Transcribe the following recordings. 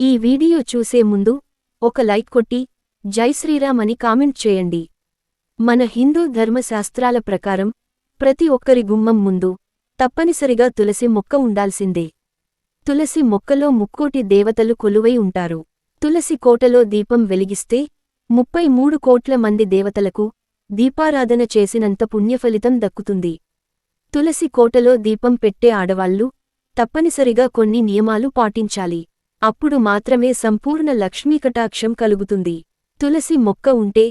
ఈ వీడియో చూసే ముందు ఒక లైక్ కొట్టి జై శ్రీరామ్ అని కామెంట్ చేయండి. మన హిందూ ధర్మశాస్త్రాల ప్రకారం ప్రతి ఒక్కరి గుమ్మం ముందు తప్పనిసరిగా తులసి మొక్క ఉండాల్సిందే. తులసి మొక్కలో ముక్కోటి దేవతలు కొలువై ఉంటారు. తులసి కోటలో దీపం వెలిగిస్తే ముప్పై మూడు కోట్ల మంది దేవతలకు దీపారాధన చేసినంత పుణ్యఫలితం దక్కుతుంది. తులసి కోటలో దీపం పెట్టే ఆడవాళ్ళు తప్పనిసరిగా కొన్ని నియమాలు పాటించాలి. అప్పుడు మాత్రమే సంపూర్ణ లక్ష్మీకటాక్షం కలుగుతుంది. తులసి మొక్క ఉంటే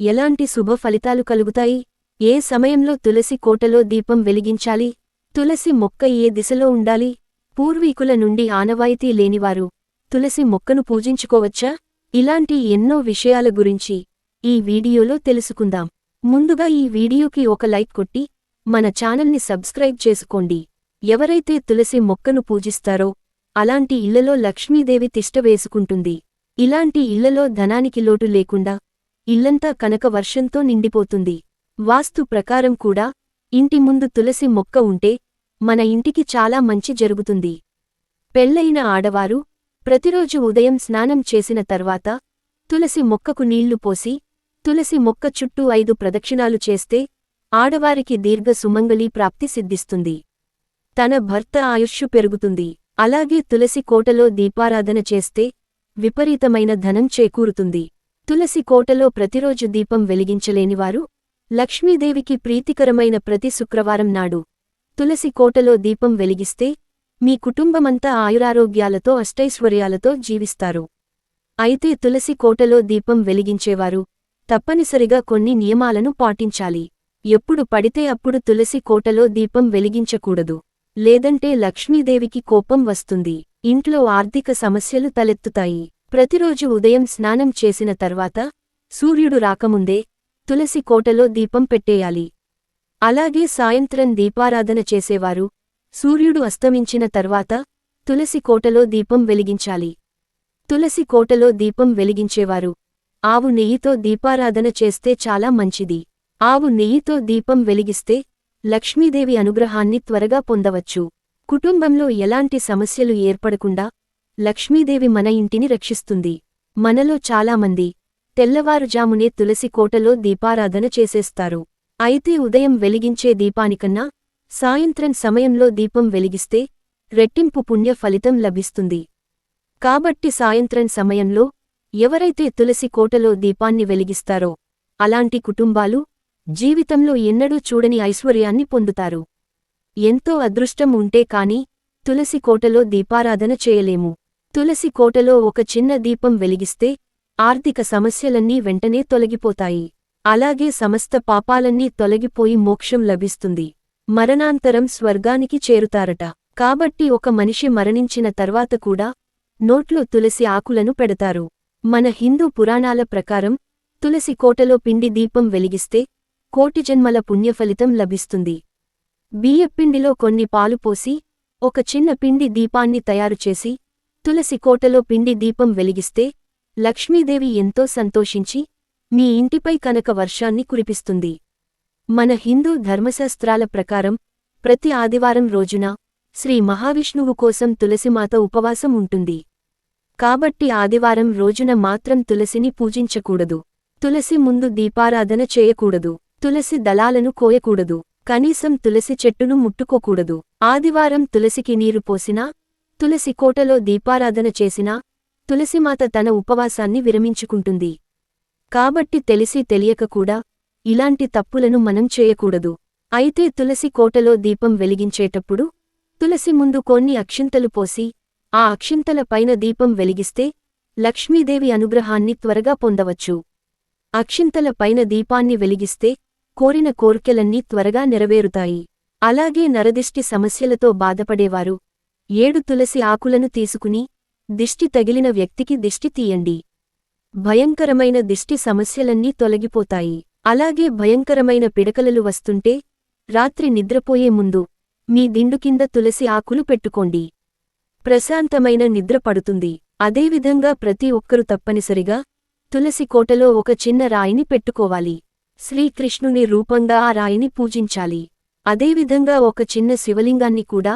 ఎలాంటి శుభ ఫలితాలు కలుగుతాయి? ఏ సమయంలో తులసి కోటలో దీపం వెలిగించాలి? తులసి మొక్క ఏ దిశలో ఉండాలి? పూర్వీకుల నుండి ఆనవాయితీ లేనివారు తులసి మొక్కను పూజించుకోవచ్చా? ఇలాంటి ఎన్నో విషయాల గురించి ఈ వీడియోలో తెలుసుకుందాం. ముందుగా ఈ వీడియోకి ఒక లైక్ కొట్టి మన ఛానల్ని సబ్స్క్రైబ్ చేసుకోండి. ఎవరైతే తులసి మొక్కను పూజిస్తారో అలాంటి ఇళ్ళలో లక్ష్మీదేవి తిష్ట వేసుకుంటుంది. ఇలాంటి ఇళ్ళలో ధనానికి లోటు లేకుండా ఇల్లంతా కనక వర్షంతో నిండిపోతుంది. వాస్తు ప్రకారం కూడా ఇంటి ముందు తులసి మొక్క ఉంటే మన ఇంటికి చాలా మంచి జరుగుతుంది. పెళ్ళయిన ఆడవారు ప్రతిరోజు ఉదయం స్నానం చేసిన తర్వాత తులసి మొక్కకు నీళ్ళు పోసి తులసి మొక్క చుట్టూ ఐదు ప్రదక్షిణాలు చేస్తే ఆడవారికి దీర్ఘ సుమంగళీ ప్రాప్తి సిద్ధిస్తుంది. తన భర్త ఆయుష్షు పెరుగుతుంది. అలాగే తులసి కోటలో దీపారాధన చేస్తే విపరీతమైన ధనం చేకూరుతుంది. తులసి కోటలో ప్రతిరోజు దీపం వెలిగించలేనివారు లక్ష్మీదేవికి ప్రీతికరమైన ప్రతి శుక్రవారం నాడు తులసి కోటలో దీపం వెలిగిస్తే మీ కుటుంబమంతా ఆయురారోగ్యాలతో అష్టైశ్వర్యాలతో జీవిస్తారు. అయితే తులసి కోటలో దీపం వెలిగించేవారు తప్పనిసరిగా కొన్ని నియమాలను పాటించాలి. ఎప్పుడు పడితే అప్పుడు తులసి కోటలో దీపం వెలిగించకూడదు. లేదంటే లక్ష్మీదేవికి కోపం వస్తుంది. ఇంట్లో ఆర్థిక సమస్యలు తలెత్తుతాయి. ప్రతిరోజు ఉదయం స్నానం చేసిన తర్వాత సూర్యుడు రాకముందే తులసి కోటలో దీపం పెట్టేయాలి. అలాగే సాయంత్రం దీపారాధన చేసేవారు సూర్యుడు అస్తమించిన తర్వాత తులసి కోటలో దీపం వెలిగించాలి. తులసి కోటలో దీపం వెలిగించేవారు ఆవు నెయ్యితో దీపారాధన చేస్తే చాలా మంచిది. ఆవు నెయ్యితో దీపం వెలిగిస్తే లక్ష్మీదేవి అనుగ్రహాన్ని త్వరగా పొందవచ్చు. కుటుంబంలో ఎలాంటి సమస్యలు ఏర్పడకుండా లక్ష్మీదేవి మన ఇంటిని రక్షిస్తుంది. మనలో చాలామంది తెల్లవారుజామునే తులసి కోటలో దీపారాధన చేసేస్తారు. అయితే ఉదయం వెలిగించే దీపానికన్నా సాయంత్రం సమయంలో దీపం వెలిగిస్తే రెట్టింపు పుణ్య ఫలితం లభిస్తుంది. కాబట్టి సాయంత్రం సమయంలో ఎవరైతే తులసి కోటలో దీపాన్ని వెలిగిస్తారో అలాంటి కుటుంబాలు జీవితంలో ఎన్నడూ చూడని ఐశ్వర్యాన్ని పొందుతారు. ఎంతో అదృష్టం ఉంటే కాని తులసి కోటలో దీపారాధన చేయలేము. తులసి కోటలో ఒక చిన్న దీపం వెలిగిస్తే ఆర్థిక సమస్యలన్నీ వెంటనే తొలగిపోతాయి. అలాగే సమస్త పాపాలన్నీ తొలగిపోయి మోక్షం లభిస్తుంది. మరణాంతరం స్వర్గానికి చేరుతారట. కాబట్టి ఒక మనిషి మరణించిన తర్వాత కూడా నోట్లో తులసి ఆకులను పెడతారు. మన హిందూ పురాణాల ప్రకారం తులసి కోటలో పిండి దీపం వెలిగిస్తే కోటి జన్మల పుణ్యఫలితం లభిస్తుంది. బియ్యపిండిలో కొన్ని పాలు పోసి ఒక చిన్న పిండి దీపాన్ని తయారుచేసి తులసి కోటలో పిండి దీపం వెలిగిస్తే లక్ష్మీదేవి ఎంతో సంతోషించి మీ ఇంటిపై కనక వర్షాన్ని కురిపిస్తుంది. మన హిందూ ధర్మశాస్త్రాల ప్రకారం ప్రతి ఆదివారం రోజున శ్రీ మహావిష్ణువు కోసం తులసిమాత ఉపవాసం ఉంటుంది. కాబట్టి ఆదివారం రోజున మాత్రం తులసిని పూజించకూడదు. తులసి ముందు దీపారాధన చేయకూడదు. తులసి దళాలను కోయకూడదు. కనీసం తులసి చెట్టును ముట్టుకోకూడదు. ఆదివారం తులసికి నీరు పోసినా తులసి కోటలో దీపారాధన చేసినా తులసిమాత తన ఉపవాసాన్ని విరమించుకుంటుంది. కాబట్టి తెలిసి తెలియక కూడా ఇలాంటి తప్పులను మనం చేయకూడదు. అయితే తులసి కోటలో దీపం వెలిగించేటప్పుడు తులసి ముందు కొన్ని అక్షింతలు పోసి ఆ అక్షింతల పైన దీపం వెలిగిస్తే లక్ష్మీదేవి అనుగ్రహాన్ని త్వరగా పొందవచ్చు. అక్షింతల పైన దీపాన్ని వెలిగిస్తే కోరిన కోర్కెలన్నీ త్వరగా నెరవేరుతాయి. అలాగే నరదిష్టి సమస్యలతో బాధపడేవారు. ఏడు తులసి ఆకులను తీసుకుని దిష్టి తగిలిన వ్యక్తికి దిష్టి తీయండి. భయంకరమైన దిష్టి సమస్యలన్నీ తొలగిపోతాయి. అలాగే భయంకరమైన పిడకలలు వస్తుంటే రాత్రి నిద్రపోయే ముందు మీ దిండు కింద తులసి ఆకులు పెట్టుకోండి. ప్రశాంతమైన నిద్ర పడుతుంది. అదేవిధంగా ప్రతి ఒక్కరు తప్పనిసరిగా తులసి కోటలో ఒక చిన్న రాయిని పెట్టుకోవాలి. శ్రీకృష్ణుని రూపంగా ఆ రాయిని పూజించాలి. అదేవిధంగా ఒక చిన్న శివలింగాన్ని కూడా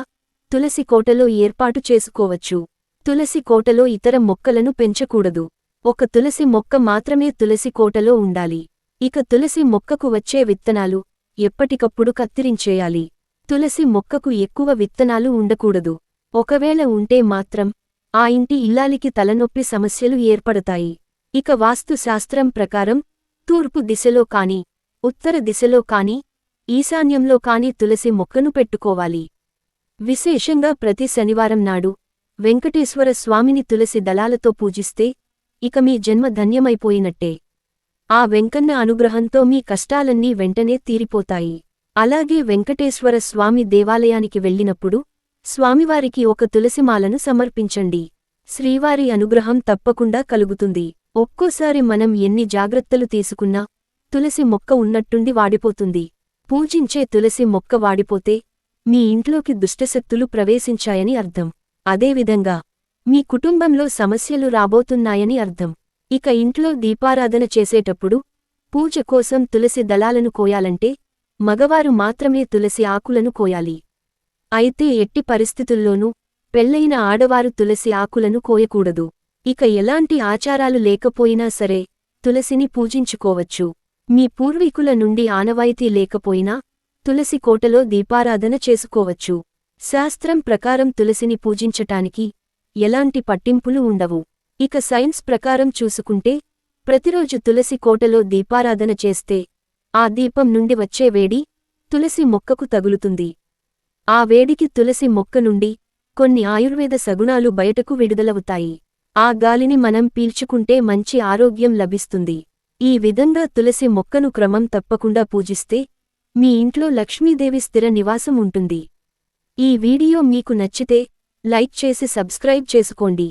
తులసి కోటలో ఏర్పాటు చేసుకోవచ్చు. తులసి కోటలో ఇతర మొక్కలను పెంచకూడదు. ఒక తులసి మొక్క మాత్రమే తులసి కోటలో ఉండాలి. ఇక తులసి మొక్కకు వచ్చే విత్తనాలు ఎప్పటికప్పుడు కత్తిరించేయాలి. తులసి మొక్కకు ఎక్కువ విత్తనాలు ఉండకూడదు. ఒకవేళ ఉంటే మాత్రం ఆ ఇంటి ఇల్లాలికి తలనొప్పి సమస్యలు ఏర్పడతాయి. ఇక వాస్తుశాస్త్రం ప్రకారం తూర్పు దిశలో కాని ఉత్తర దిశలో కాని ఈశాన్యంలో కాని తులసి మొక్కను పెట్టుకోవాలి. విశేషంగా ప్రతి శనివారం నాడు వెంకటేశ్వర స్వామిని తులసి దళాలతో పూజిస్తే ఇక మీ జన్మ ధన్యమైపోయినట్టే. ఆ వెంకన్న అనుగ్రహంతో మీ కష్టాలన్నీ వెంటనే తీరిపోతాయి. అలాగే వెంకటేశ్వర స్వామి దేవాలయానికి వెళ్ళినప్పుడు స్వామివారికి ఒక తులసిమాలను సమర్పించండి. శ్రీవారి అనుగ్రహం తప్పకుండా కలుగుతుంది. ఒక్కోసారి మనం ఎన్ని జాగ్రత్తలు తీసుకున్నా తులసి మొక్క ఉన్నట్టుండి వాడిపోతుంది. పూజించే తులసి మొక్క వాడిపోతే మీ ఇంట్లోకి దుష్టశక్తులు ప్రవేశించాయని అర్థం. అదేవిధంగా మీ కుటుంబంలో సమస్యలు రాబోతున్నాయని అర్థం. ఇక ఇంట్లో దీపారాధన చేసేటప్పుడు పూజ కోసం తులసి దళాలను కోయాలంటే మగవారు మాత్రమే తులసి ఆకులను కోయాలి. అయితే ఎట్టి పరిస్థితుల్లోనూ పెళ్ళైన ఆడవారు తులసి ఆకులను కోయకూడదు. ఇక ఎలాంటి ఆచారాలు లేకపోయినా సరే తులసిని పూజించుకోవచ్చు. మీ పూర్వీకుల నుండి ఆనవాయితీ లేకపోయినా తులసి కోటలో దీపారాధన చేసుకోవచ్చు. శాస్త్రం ప్రకారం తులసిని పూజించటానికి ఎలాంటి పట్టింపులు ఉండవు. ఇక సైన్స్ ప్రకారం చూసుకుంటే ప్రతిరోజు తులసి కోటలో దీపారాధన చేస్తే ఆ దీపం నుండి వచ్చే వేడి తులసి మొక్కకు తగులుతుంది. ఆ వేడికి తులసి మొక్క నుండి కొన్ని ఆయుర్వేద సగుణాలు బయటకు విడుదలవుతాయి. ఆ గాలిని మనం పీల్చుకుంటే మంచి ఆరోగ్యం లభిస్తుంది. ఈ విధంగా తులసి మొక్కను క్రమం తప్పకుండా పూజిస్తే మీ ఇంట్లో లక్ష్మీదేవి స్థిర నివాసం ఉంటుంది. ఈ వీడియో మీకు నచ్చితే లైక్ చేసి సబ్స్క్రైబ్ చేసుకోండి.